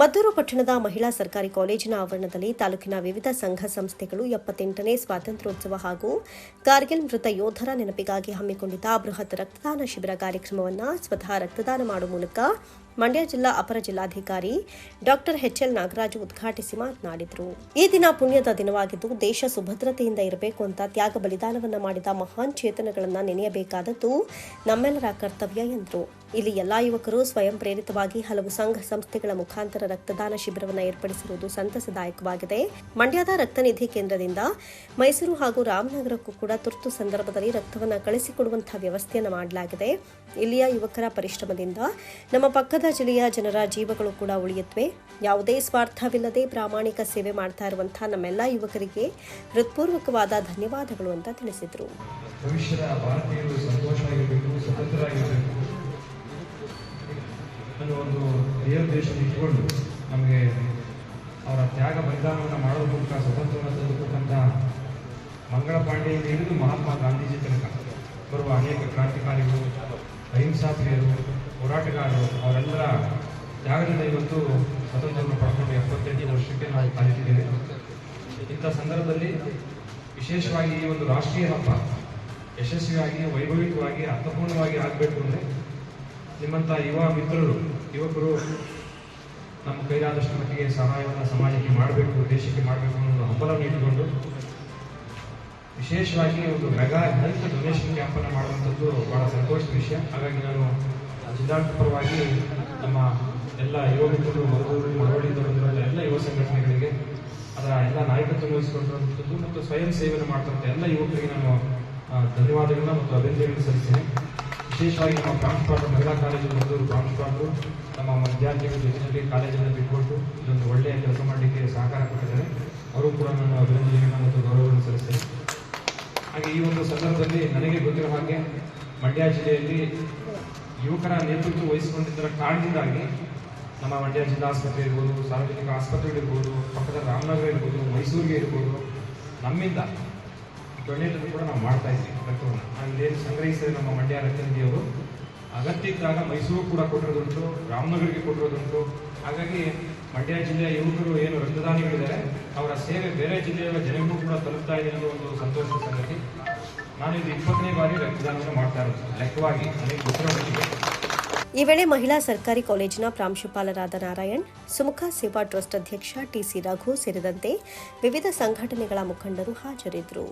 ಮದ್ದೂರು ಪಟ್ಟಣದ ಮಹಿಳಾ ಸರ್ಕಾರಿ ಕಾಲೇಜಿನ ಆವರಣದಲ್ಲಿ ತಾಲೂಕಿನ ವಿವಿಧ ಸಂಘ ಸಂಸ್ಥೆಗಳು ಎಪ್ಪತ್ತೆಂಟನೇ ಸ್ವಾತಂತ್ರ್ಯೋತ್ಸವ ಹಾಗೂ ಕಾರ್ಗಿಲ್ ಮೃತ ಯೋಧರ ನೆನಪಿಗಾಗಿ ಹಮ್ಮಿಕೊಂಡಿದ್ದ ಬೃಹತ್ ರಕ್ತದಾನ ಶಿಬಿರ ಕಾರ್ಯಕ್ರಮವನ್ನು ಸ್ವತಃ ರಕ್ತದಾನ ಮಾಡುವ ಮೂಲಕ ಮಂಡ್ಯ ಜಿಲ್ಲಾ ಅಪರ ಜಿಲ್ಲಾಧಿಕಾರಿ ಡಾಕ್ಟರ್ ಎಚ್ಎಲ್ ನಾಗರಾಜ್ ಉದ್ಘಾಟಿಸಿ ಮಾತನಾಡಿದರು. ಈ ದಿನ ಪುಣ್ಯದ ದಿನವಾಗಿದ್ದು ದೇಶ ಸುಭದ್ರತೆಯಿಂದ ಇರಬೇಕು ಅಂತ ತ್ಯಾಗ ಬಲಿದಾನವನ್ನು ಮಾಡಿದ ಮಹಾನ್ ಚೇತನಗಳನ್ನು ನೆನೆಯಬೇಕಾದದ್ದು ನಮ್ಮೆಲ್ಲರ ಕರ್ತವ್ಯ ಎಂದರು. ಇಲ್ಲಿ ಎಲ್ಲಾ ಯುವಕರು ಸ್ವಯಂ ಪ್ರೇರಿತವಾಗಿ ಹಲವು ಸಂಘ ಸಂಸ್ಥೆಗಳ ಮುಖಾಂತರ ರಕ್ತದಾನ ಶಿಬಿರವನ್ನು ಏರ್ಪಡಿಸಿರುವುದು ಸಂತಸದಾಯಕವಾಗಿದೆ. ಮಂಡ್ಯದ ರಕ್ತನಿಧಿ ಕೇಂದ್ರದಿಂದ ಮೈಸೂರು ಹಾಗೂ ರಾಮನಗರಕ್ಕೂ ಕೂಡ ತುರ್ತು ಸಂದರ್ಭದಲ್ಲಿ ರಕ್ತವನ್ನು ಕಳಿಸಿಕೊಡುವಂತಹ ವ್ಯವಸ್ಥೆಯನ್ನು ಮಾಡಲಾಗಿದೆ. ಇಲ್ಲಿಯ ಯುವಕರ ಪರಿಶ್ರಮದಿಂದ ನಮ್ಮ ಪಕ್ಕದ ಜಿಲ್ಲೆಯ ಜನರ ಜೀವಗಳು ಕೂಡ ಉಳಿಯುತ್ತವೆ. ಯಾವುದೇ ಸ್ವಾರ್ಥವಿಲ್ಲದೆ ಪ್ರಾಮಾಣಿಕ ಸೇವೆ ಮಾಡ್ತಾ ಇರುವಂತಹ ನಮ್ಮೆಲ್ಲ ಯುವಕರಿಗೆ ಹೃತ್ಪೂರ್ವಕವಾದ ಧನ್ಯವಾದಗಳು ಅಂತ ತಿಳಿಸಿದರು. ಭವಿಷ್ಯದ ಭಾರತೀಯರು ಸಂತೋಷವಾಗಿರಬೇಕು, ಸ್ವತಂತ್ರರಾಗಿರಬೇಕು. ಅನ್ನೋ ಒಂದು ದೇಶ ಇಟ್ಕೊಂಡು ನಮಗೆ ಅವರ ತ್ಯಾಗ ಬಲಿದಾನವನ್ನು ಮಾಡೋದ್ರ ಮೂಲಕ ಸ್ವತಂತ್ರವನ್ನು ತಂದುಕೊಟ್ಟಂಥ ಮಂಗಳ ಪಾಂಡೆಯಿಂದ ಹಿಡಿದು ಮಹಾತ್ಮ ಗಾಂಧೀಜಿ ತನಕ ಬರುವ ಅನೇಕ ಕ್ರಾಂತಿಕಾರಿಗಳು ಅಹಿಂಸಾ ಪ್ರಿಯರು ಹೋರಾಟಗಾರರು, ಅವರೆಲ್ಲರ ತ್ಯಾಗದಿಂದ ಇವತ್ತು ಸ್ವತಂತ್ರವನ್ನು ಪಡ್ಕೊಂಡು ಎಪ್ಪತ್ತೆಂಟು ವರ್ಷಕ್ಕೆ ನಾವು ಕಾಲಿಟ್ಟಿದ್ದೇವೆ. ಇಂಥ ಸಂದರ್ಭದಲ್ಲಿ ವಿಶೇಷವಾಗಿ ಈ ಒಂದು ರಾಷ್ಟ್ರೀಯ ಹಬ್ಬ ಯಶಸ್ವಿಯಾಗಿ ವೈಭವಿಕವಾಗಿ ಅರ್ಥಪೂರ್ಣವಾಗಿ ಆಗಬೇಕು ಅಂದರೆ ನಿಮ್ಮಂಥ ಯುವ ಮಿತ್ರರು, ಯುವಕರು ನಮ್ಮ ಕೈಲಾದಷ್ಟು ಮಟ್ಟಿಗೆ ಸಹಾಯವನ್ನು ಸಮಾಜಕ್ಕೆ ಮಾಡಬೇಕು, ದೇಶಕ್ಕೆ ಮಾಡಬೇಕು ಅನ್ನೋದು ಹಂಬಲವನ್ನು ಇಟ್ಟುಕೊಂಡು ವಿಶೇಷವಾಗಿ ಒಂದು ಮೆಗಾ ಹೆಲ್ತ್ ಡೊನೇಷನ್ ಕ್ಯಾಂಪನ್ನು ಮಾಡುವಂಥದ್ದು ಬಹಳ ಸಂತೋಷದ ವಿಷಯ. ಹಾಗಾಗಿ ನಾನು ಜಿಲ್ಲಾಡಳಿತ ಪರವಾಗಿ ನಮ್ಮ ಎಲ್ಲ ಯುವ ಮಿತ್ರರು ಮಳವಳ್ಳಿಯಿಂದ ಬಂದಿರುವಂಥ ಎಲ್ಲ ಯುವ ಸಂಘಟನೆಗಳಿಗೆ ಅದರ ಎಲ್ಲ ನಾಯಕತ್ವ ವಹಿಸಿಕೊಂಡಿರುವಂಥದ್ದು ಮತ್ತು ಸ್ವಯಂ ಸೇವೆಯನ್ನು ಮಾಡ್ತಂಥ ಎಲ್ಲ ಯುವಕರಿಗೆ ನಾನು ಧನ್ಯವಾದಗಳನ್ನ ಮತ್ತು ಅಭಿನಂದನೆಗಳನ್ನು ಸಲ್ಲಿಸ್ತೇನೆ. ವಿಶೇಷವಾಗಿ ನಮ್ಮ ಪ್ರಾಂಶುಪಾಲರು ಮಹಿಳಾ ಕಾಲೇಜು ಮದ್ದೂರು ಪ್ರಾಂಶುಪಾಲರು ನಮ್ಮ ವಿದ್ಯಾರ್ಥಿಗಳು ಜೊತೆಯಲ್ಲಿ ಕಾಲೇಜನ್ನು ಬಿಟ್ಕೊಟ್ಟು ಇದೊಂದು ಒಳ್ಳೆಯ ಕೆಲಸ ಮಾಡಲಿಕ್ಕೆ ಸಹಕಾರ ಕೊಟ್ಟಿದ್ದಾರೆ. ಅವರು ಕೂಡ ನಾನು ಅಭಿನಂದನೆಗಳನ್ನು ಮತ್ತು ಗೌರವವನ್ನು ಸಲ್ಲಿಸ್ತೇನೆ ಹಾಗೆ ಈ ಒಂದು ಸಂದರ್ಭದಲ್ಲಿ ನನಗೆ ಗೊತ್ತಿರೋ ಹಾಗೆ ಮಂಡ್ಯ ಜಿಲ್ಲೆಯಲ್ಲಿ ಯುವಕರ ನೇತೃತ್ವ ವಹಿಸಿಕೊಂಡಿದ್ದರ ಕಾರಣದಿಂದಾಗಿ ನಮ್ಮ ಮಂಡ್ಯ ಜಿಲ್ಲಾ ಆಸ್ಪತ್ರೆ ಇರ್ಬೋದು, ಸಾರ್ವಜನಿಕ ಆಸ್ಪತ್ರೆಗಳಿರ್ಬೋದು, ಪಕ್ಕದ ರಾಮನಗರ ಇರ್ಬೋದು, ಮೈಸೂರಿಗೆ ಇರ್ಬೋದು, ನಮ್ಮಿಂದ ಡೊನೇಟ್ ಕೂಡ ನಾವು ಮಾಡ್ತಾ ಇದ್ದೀವಿ. ರಕ್ತವನ್ನು ಅಲ್ಲೇನು ಇಲ್ಲೇನು ಸಂಗ್ರಹಿಸಿದ್ರೆ ನಮ್ಮ ಮಂಡ್ಯ ರಚನೆಯವರು ಅಗತ್ಯ ಇದ್ದಾಗ ಮೈಸೂರು ಕೂಡ ಕೊಟ್ಟಿರೋದುಂಟು, ರಾಮನಗರಿಗೆ ಕೊಟ್ಟಿರೋದುಂಟು. ಹಾಗಾಗಿ ಮಂಡ್ಯ ಜಿಲ್ಲೆಯ ಯುವಕರು ಏನು ರಕ್ತದಾನಿಗಳಿದ್ದಾರೆ, ಅವರ ಸೇವೆ ಬೇರೆ ಜಿಲ್ಲೆಯ ಜನರಿಗೂ ಕೂಡ ತಲುಪ್ತಾ ಇದೆ ಅನ್ನೋ ಒಂದು ಸಂತೋಷದ ಸಂಗತಿ. ನಾನು ಇದು ಇಪ್ಪತ್ತನೇ ಬಾರಿ ರಕ್ತದಾನವನ್ನು ಮಾಡ್ತಾ ಇರೋದು. ಲೆಕ್ಕವಾಗಿ ನನಗೆ ಗೊತ್ತಿರೋ ಈ ವೇಳೆ ಮಹಿಳಾ ಸರ್ಕಾರಿ ಕಾಲೇಜಿನ ಪ್ರಾಂಶುಪಾಲರಾದ ನಾರಾಯಣ್, ಸುಮುಖ ಸೇವಾ ಟ್ರಸ್ಟ್ ಅಧ್ಯಕ್ಷ ಟಿಸಿ ರಘು ಸೇರಿದಂತೆ ವಿವಿಧ ಸಂಘಟನೆಗಳ ಮುಖಂಡರು ಹಾಜರಿದ್ದರು.